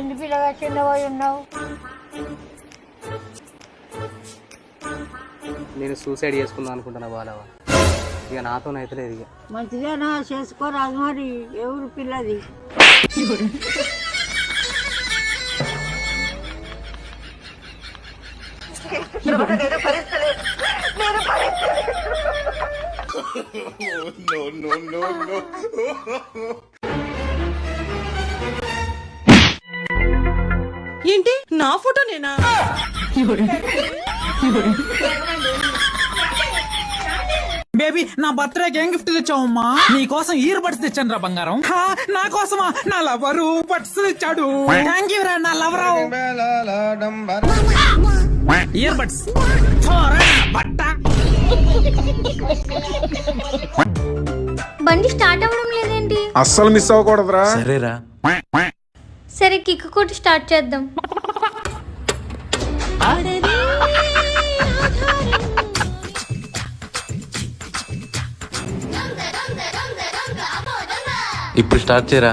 ఏంది పిల్లగా చిన్నపోయి ఉన్నావు? నేను సూసైడ్ చేసుకుందాం అనుకుంటున్నా బాలవ ఇక నాతోనైతే లేదు ఇక. మంచిదేనా చేసుకోరాదు మరి ఎవరు పిల్లది? ఏంటి? నా ఫోటో నేనా? బేబీ నా బర్త్డేకి ఏం గిఫ్ట్ తెచ్చావమ్మా. నీ కోసం ఇయర్ బడ్స్ తెచ్చాను రా బంగారం. హా, నా కోసమా? నా లవరు బడ్స్ తెచ్చాడు. థ్యాంక్ యూ రా నా లవరు ఇయర్ బడ్స్ బట్ట. బండి స్టార్ట్ అవ్వడం లేదేంటి? అస్సలు మిస్ అవ్వకూడదురా. సరేరా. సరే కిక్ కొట్టి స్టార్ట్ చేద్దాం. ఇప్పుడు స్టార్ట్ చేయరా?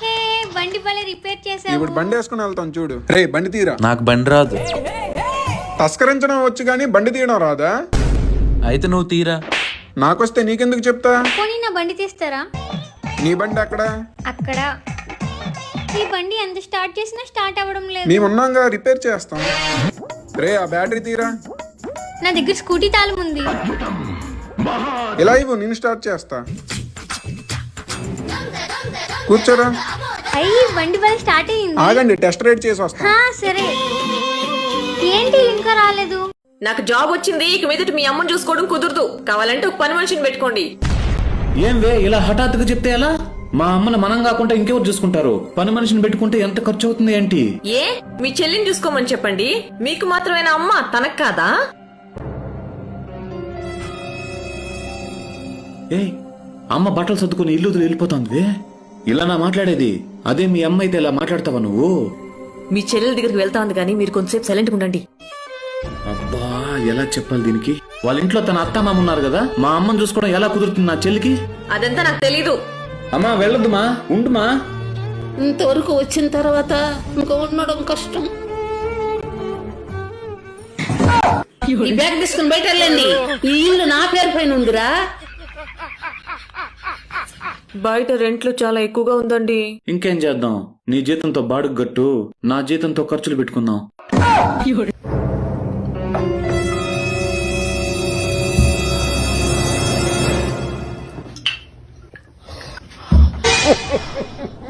హే బండి భలే రిపేర్ చేసావు. ఇప్పుడు బండి వేసుకుని వెళ్తాం చూడు. రే బండి తీరా? నాకు బండి రాదు. తస్కరించడం వచ్చు కానీ బండి తీయడం రాదా? అయితే నువ్వు తీరా. నాకొస్తే నీకెందుకు చెప్తా? పోనీ నా బండి తీస్తారా? నీ బండి అక్కడ అక్కడ. ఈ బండి ఎంత స్టార్ట్ చేసినా స్టార్ట్ అవ్వడం లేదు. మేమున్నాగా రిపేర్ చేస్తాం. రే ఆ బ్యాటరీ తీరా? నా దగ్గర స్కూటీ తాళం ఉంది. ఇలా ఇవ్వు నేను స్టార్ట్ చేస్తా. కూర్చోరా. అయ్యి బండి భలే స్టార్ట్ అయ్యింది. ఆగండి టెస్ట్ రైడ్ చేసి వస్తాం. హా, సరే. ఏంటి ఇంకా రాలేదు? నాకు జాబ్ వచ్చింది ఇక మీదట మీ అమ్మని చూసుకోవడం కుదరదు. కావాలంటే ఒక పని మనిషిని పెట్టుకోండి. ఏం వే ఇలా హఠాత్తుగా చెప్తే ఎలా? మా అమ్మని మనం కాకుండా ఇంకెవరు చూసుకుంటారు? పని మనిషిని పెట్టుకుంటే ఎంత ఖర్చు అవుతుంది ఏంటి? ఏ మీ చెల్లిని చూసుకోమని చెప్పండి. మీకు మాత్రమేనా అమ్మ? తనకు కాదా? ఏ అమ్మ బట్టలు సర్దుకుని ఇల్లు వదిలి వెళ్ళిపోతుంది ఇలా నా మాట్లాడేది. అదే మీ అమ్మ అయితే ఇలా మాట్లాడతావా నువ్వు? మీ చెల్లెల దగ్గరికి వెళ్తా ఉంది కానీ మీరు కొంతసేపు సైలెంట్ ఉండండి. అబ్బా ఎలా చెప్పాలి దీనికి? వాళ్ళ ఇంట్లో తన అత్త మామ ఉన్నారు కదా? మా అమ్మని చూసుకోవడం ఎలా కుదురుతుంది నా చెల్లికి? అదంతా నాకు తెలీదు. అమ్మా వెళ్ళొద్దుమా ఉండుమా? ఇంతవరకు వచ్చిన తర్వాత ఇంకా ఉండడం కష్టం. ఈ బ్యాగ్ తీసుకుని బయట వెళ్ళండి. ఈ ఇల్లు నా పేరు పైన ఉందిరా. బయట రెంట్లు చాలా ఎక్కువగా ఉందండి. ఇంకేం చేద్దాం? నీ జీతంతో బాడుగు గట్టు నా జీతంతో ఖర్చులు పెట్టుకుందాం.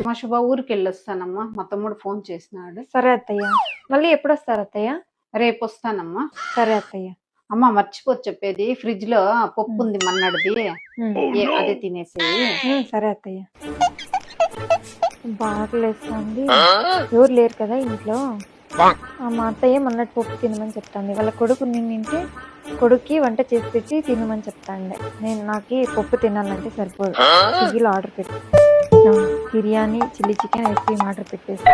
మా శుభ ఊరికి వెళ్ళొస్తానమ్మా మా తమ్ముడు ఫోన్ చేసినాడు. సరే అత్తయ్య. మళ్ళీ ఎప్పుడు వస్తారు అత్తయ్య? రేపు వస్తానమ్మా సరే అత్తయ్య. అమ్మ మర్చిపోతు చెప్పేది. ఫ్రిడ్జ్లో పప్పు ఉంది మన్నాడిది. ఏ, అదే తినేసేయి. ఉమ్, సరే అత్తయ్య. బాగలేస్తుంది. ఎవరు లేరు కదా ఇంట్లో? ఆ, మా అత్తయ్య మొన్నటి పప్పు తినమని చెప్తాంది. వాళ్ళ కొడుకు నిన్నింటే కొడుక్కి వంట చేసి పెట్టి తినమని చెప్తాండే నేను నాకు ఈ పప్పు తినాలంటే సరిపోదు. స్విగ్గీలో ఆర్డర్ పెట్టి. Biryani chilli chicken ice cream order పెట్టేసి.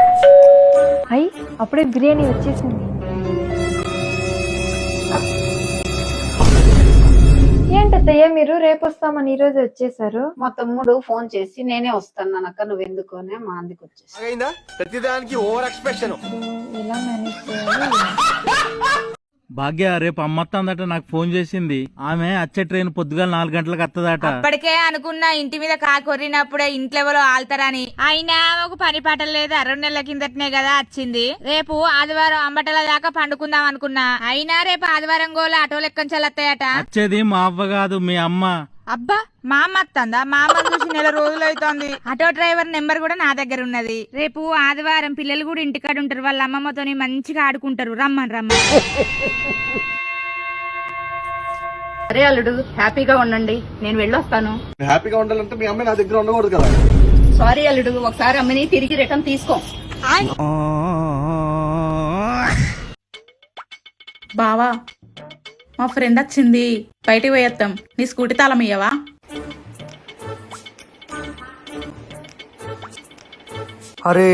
అయ్యి అప్పుడే బిర్యానీ వచ్చేసింది. ఏంటత్తయ్య మీరు రేపు వస్తామని ఈ రోజు వచ్చేసారు? మా తమ్ముడు ఫోన్ చేసి నేనే వస్తాను అక్క నువ్వు ఎందుకోనే మా అందుకు వచ్చేసి ప్రతిదానికి ఓవర్ ఎక్స్ప్రెషన్. ఎలా మేనేజ్ చేయాలి? భాగ్య రేపు అమ్మత్తందట నాకు ఫోన్ చేసింది. ఆమె వచ్చే ట్రైన్ పొద్దుగాల నాలుగు గంటలకు వస్తుందట అప్పటికే అనుకున్నా ఇంటి మీద కాకొరినప్పుడే ఇంట్లో ఎవరో ఆల్తారని అయినా ఒక పని పాట లేదు. రెండు నెలల కిందటనే కదా వచ్చింది. రేపు ఆదివారం అంబటల దాకా పండుకుందాం అనుకున్నా. అయినా రేపు ఆదివారం గోల ఆటో లెక్కంచెలత్తాయట. వచ్చేది మా అవ్వ కాదు మీ అమ్మ. అబ్బా మా అమ్మ వస్తుందా మా అమ్మ చూసి నెల రోజులు అవుతోంది ఆటో డ్రైవర్ నెంబర్ కూడా నా దగ్గర ఉన్నది. రేపు ఆదివారం పిల్లలు కూడా ఇంటికాడ ఉంటారు. వాళ్ళ అమ్మమ్మతోని మంచిగా ఆడుకుంటారు. రమ్మని రమ్మని. సరే అల్లుడు హ్యాపీగా ఉండండి. నేను వెళ్ళొస్తాను. హ్యాపీగా ఉండాలంటే మీ అమ్మాయి నా దగ్గర ఉండకూడదు కదా. సారీ అల్లుడు ఒకసారి అమ్మని తిరిగి రిటర్న్ తీసుకో. బావా మా ఫ్రెండ్ వచ్చింది. బయటికి పోయేద్దాం నీ స్కూటీ తాళం ఇయ్యవా? అరే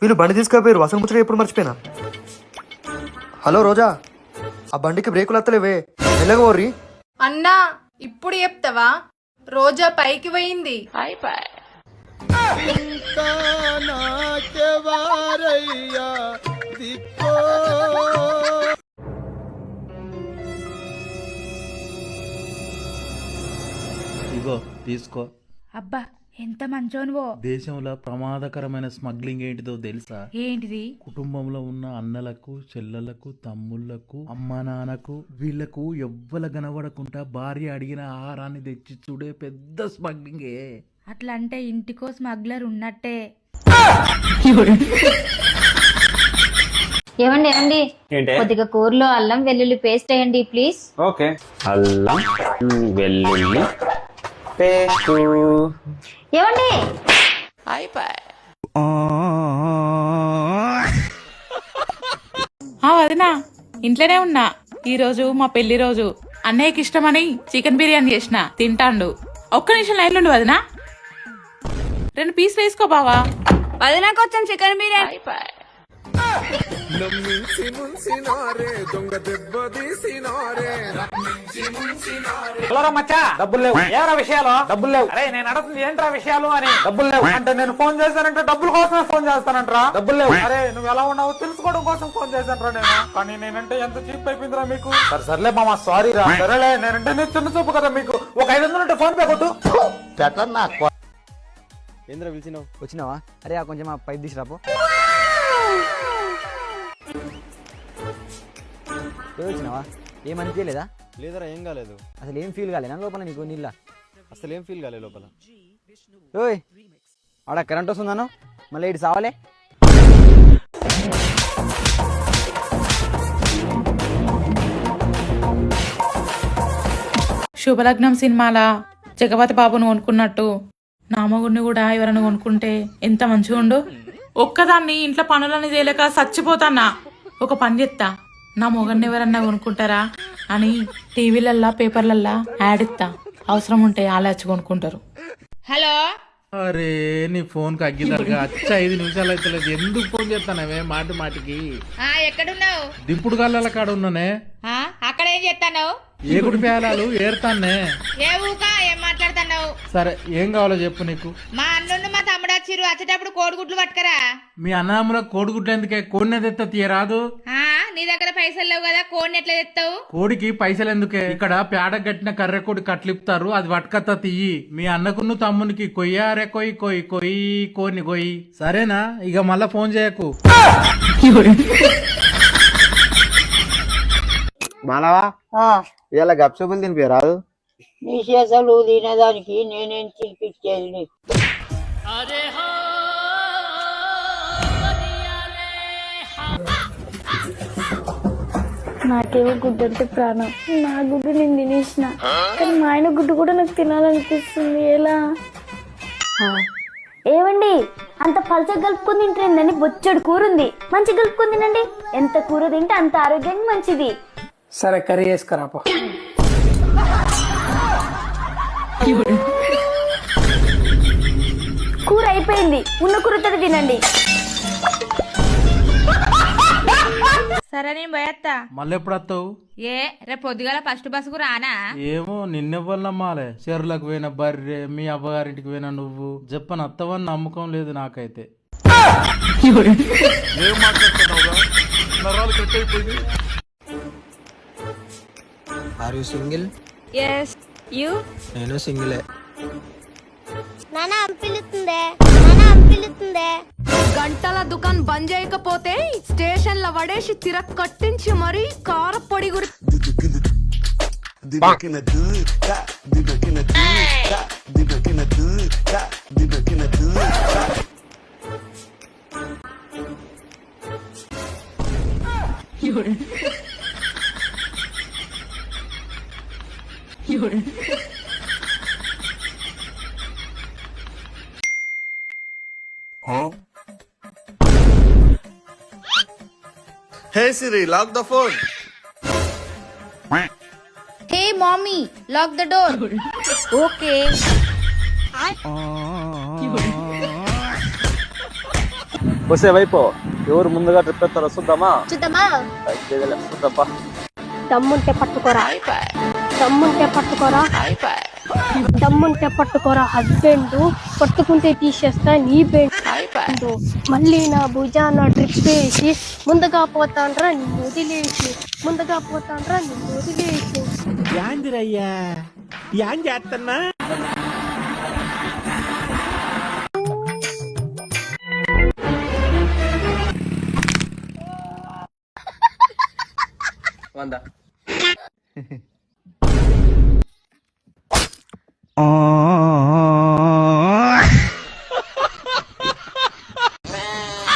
వీళ్ళు బండి తీసుకపోయారు. అసలు ముచ్చట ఎప్పుడు మర్చిపోయినా. హలో రోజా ఆ బండికి బ్రేకులు వస్తలేవే మెల్లగా ఓర్రి అన్నా ఇప్పుడు చెప్తావా? రోజా పైకి పోయింది. అయిపోయి ఇగో తీసుకో. అబ్బా ఎంత మంచోనువో. దేశంలో ప్రమాదకరమైన స్మగ్లింగ్ ఏంటిదో తెలుసా? ఏంటిది? కుటుంబంలో ఉన్న అన్నలకు చెల్లెలకు తమ్ముళ్ళకు అమ్మ నాన్నకు వీళ్ళకు ఎవ్వల కనబడకుండా భార్య అడిగిన ఆహారాన్ని తెచ్చి చూడే పెద్ద స్మగ్లింగే. అట్లా అంటే ఇంటికో స్మగ్లర్ ఉన్నట్టే. ఏమండి ఏమండి? కొద్దిగా కూరలో అల్లం వెల్లుల్లి పేస్ట్ వేయండి ప్లీజ్. ఓకే. అల్లం వెల్లుల్లి పేస్టు ఏమండి? ఆ వదినా ఇంట్లోనే ఉన్నా. ఈ రోజు మా పెళ్ళి రోజు. అన్నయ్యకి ఇష్టమని చికెన్ బిర్యానీ చేసిన తింటాండు. ఒక్క నిమిషం లైన్లో వదినా. రెండు పీస్ వేసుకో బావా. వదినా కొంచెం చికెన్ బిర్యానీ నమ్మించి ముంచినారే దొంగ దెబ్బ తీసినారే. మచ్చా. డబ్బులు లేవు. ఏరా విషయాలు? డబ్బులు లేవు. అరే నేను అడుగుతుంది ఏంట్రా విషయాలు అని. డబ్బులు లేవు. అంటే నేను ఫోన్ చేశానంటే డబ్బుల కోసమే ఫోన్ చేస్తానంట్రా. డబ్బులు లేవు. అరే నువ్వు ఎలా ఉన్నావు తెలుసుకోవడం కోసం ఫోన్ చేశానురా నేను. కానీ నేనంటే ఎంత చీప్ అయిపోయిందిరా మీకు? సరే సర్లే మామ సారీ రా. సరేలే నేనంటే నేను చిన్న చూపు కదా మీకు. ఒక ఐదు వందలు ఉంటే ఫోన్ పే కొట్టు. ఏంద్ర పిలిచినావు? వచ్చినావా? అరే ఆ కొంచెం ఆ పైప్ తీసుకురాపో వచ్చినావా ఏం అనిపించలేదా? లేదరా ఏం కాలేదు. అసలు ఏం ఫీల్ కాలేనా లోపల నీకు నీళ్ళ? అసలు ఏం ఫీల్ కాలేదు లోపల. ఓయ్! ఆడ కరెంట్ వస్తుందను మళ్ళీ ఇటు సావాలే. శుభలగ్నం సినిమాల? జగపతి బాబును కొనుక్కున్నట్టు. నా మొగుడిని కూడా ఎవరైనా కొనుక్కుంటే ఎంత మంచిగా ఉండు ఒక్కదాన్ని ఇంట్లో పనులని చేయలేక చచ్చిపోతాన్నా. ఒక పని చెప్తా నా మొగన్ని ఎవరన్నా కొనుక్కుంటారా అని టీవీలల్లా పేపర్లల్లా యాడ్ ఇస్తా. అవసరం ఉంటే ఆలోచి కొనుక్కుంటారు. హలో? అరే నీ ఫోన్కి అగ్గిదరగా అచ్చ ఐదు నిమిషాలు అయితే లేదు. ఎందుకు ఫోన్ చేస్తానవే మాటి మాటికి. ఎక్కడున్నావు? దింపుడు గల్లల కాడ ఉన్నానే. అక్కడ ఏం చేస్తావు ఏకుడు పేలాలు? ఏరుతానే ఏ ఊక? ఏం మాట్లాడుతున్నావు? సరే ఏం కావాలో చెప్పు నీకు. మా అన్నుండు మా తమ్ముడు వచ్చిర్రు. వచ్చేటప్పుడు కోడిగుడ్లు పట్టుకరా. మీ అన్నదమ్ముల కోడిగుడ్లు ఎందుకే? కోడిని తెత్త తీయరాదు. ఆ, నీ దగ్గర పైసలు లేవు కదా కోడిని ఎట్లా తెస్తావు కోడికి పైసలు ఎందుకే? ఇక్కడ పేడ కట్టిన కర్రె కోడి కట్లిపుతారు. అది పట్టుకత్త తీయి. మీ అన్నకును తమ్మునికి కొయ్యారే కొయ్యి కొయ్యి కొయ్యి కోని కొయ్యి సరేనా? ఇక మళ్ళా ఫోన్ చేయకు. మానవా ఇలా గప్సపులు తినిపోయారాదు నీ చేసలు తినేదానికి నేనేం తినిపించేది నీకు? నాకేమో గుడ్డు అంటే ప్రాణం. నా గుడ్డు నేను తినేసిన. కానీ మా ఆయన గుడ్డు కూడా నాకు తినాలనిపిస్తుంది. ఎలా? ఏమండి అంత పలచగా కలుపుకొని తింటుందండి బొచ్చడు కూర ఉంది మంచి కలుపుకొని తినండి. ఎంత కూర తింటే అంత ఆరోగ్యానికి మంచిది. సరే కర్రీ వేసుకురాపో కూర అయిపోయింది. ఉన్న కూరతో తినండి. సరే నేను పోయేస్తా మళ్ళీ ఎప్పుడు వస్తావు? ఏ రేపు పొద్దుగాల ఫస్ట్ బస్సుకు రానా? ఏమో నిన్నెవ్వరు నమ్మాలే. చెరువులకు పోయిన బర్రె మీ అవ్వగారింటికి పోయిన నువ్వు. చెప్పని అత్తవని నమ్మకం లేదు నాకైతే. ఏం మాట్లాడుతున్నావురా? నరాలు కట్ అయిపోయింది are you single yes you నేను సింగిలే నాన్న అంపిలుతుందే నాన్న అంపిలుతుందే గంటల దుకాణం బంద్ చేయకపోతే స్టేషన్లో పడేసి తిర కట్టించి మరీ కారపొడి గురి hey Siri lock the phone hey మామీ lock the door okay వస్తే వైపో. ఎవరు ముందుగా ట్రిప్ ఎత్తారో చూద్దామా? చూద్దామా? చూద్దాపా దమ్ముంటే పట్టుకోరా. దమ్ముంటే పట్టుకోరా. దమ్ముంటే పట్టుకోరా హస్బెండ్ పట్టుకుంటే తీసేస్తా నీ బెండ్ మళ్ళీ నా భుజాన ట్రిప్ వేసి ముందుగా పోతాండ్రా నిన్ను వదిలేసి. ముందుగా పోతాండ్రా నిన్ను వదిలేసి. యాందిరయ్యా యాం చేస్తున్నా?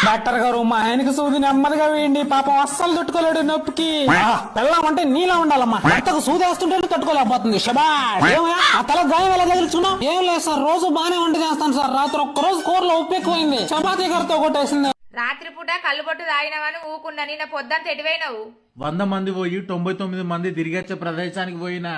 డాక్టర్ గారు మా ఆయనకి సూది నెమ్మదిగా వేయండి. పాపం అస్సలు తట్టుకోలేడు నొప్పికి. పెళ్ళాం అంటే నీలా ఉండాలమ్మా. భర్తకు సూది వేస్తుంటే తట్టుకోలేకపోతుంది. శబాష్. ఏమయ్యా? ఆ తల గాయం ఎలా తగిలిచుకున్నావు? ఏం లేదు సార్ రోజు బాగానే వంట చేస్తాను సార్. రాత్రి ఒక్క రోజు కూరలో ఉప్పు ఎక్కువైంది. చపాతీ గారితో కొట్టేసింది. రాత్రిపూట కళ్ళుబొట్టు తాగినవని ఊకున్నా. నిన్న పొద్దున్న తెడివైనవు వంద మంది పోయి తొంభై తొమ్మిది మంది తిరిగొచ్చే ప్రదేశానికి పోయినా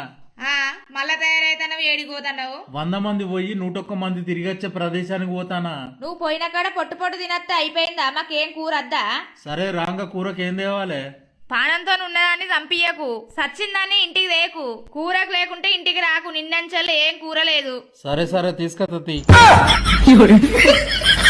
మళ్ళా తయారైతానవు ఏడిపోతావు వంద మంది పోయి నూటొక్క మంది తిరిగొచ్చే ప్రదేశానికి పోతానా? నువ్వు పోయిన కాడ పొట్టు పొట్టు తినత్తే అయిపోయిందా? మాకేం కూర అద్దా సరే రాంగ కూరకి ఏం తేవాలి? పానంతో ఉన్నదాన్ని చంపియకు సచ్చిందాన్ని ఇంటికి తేకు. కూరకు లేకుంటే ఇంటికి రాకు. నిన్నంచెల్లి ఏం కూర లేదు సరే సరే తీసుకొస్తా.